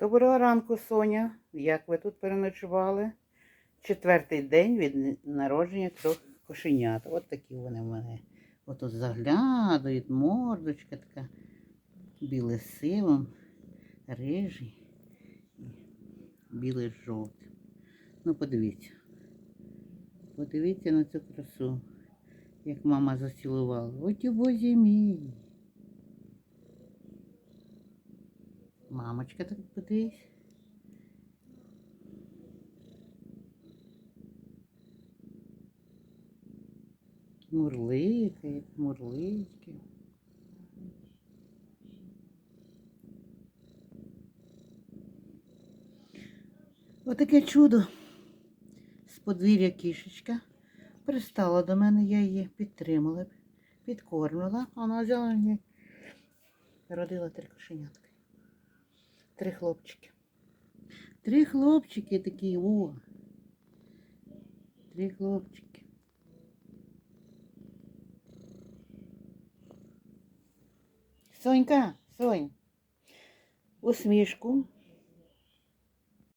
Доброго ранку, Соня. Як ви тут переночували? Четвертий день від народження трьох кошенят. От такі вони в мене. Ото заглядають, мордочка така, біле сивом, рижий, білий жовтим. Ну, подивіться. Подивіться на цю красу, як мама зацілувала. У бозі мій. Мамочка так подивись. Мурликає, мурлички. Отаке чудо з подвір'я кішечка пристала до мене, я її підтримала, підкормила, а вона взяла мені, родила три кошенятки. Три хлопчики. Три хлопчики такі, о. Три хлопчики. Сонька, Сонь, усмішку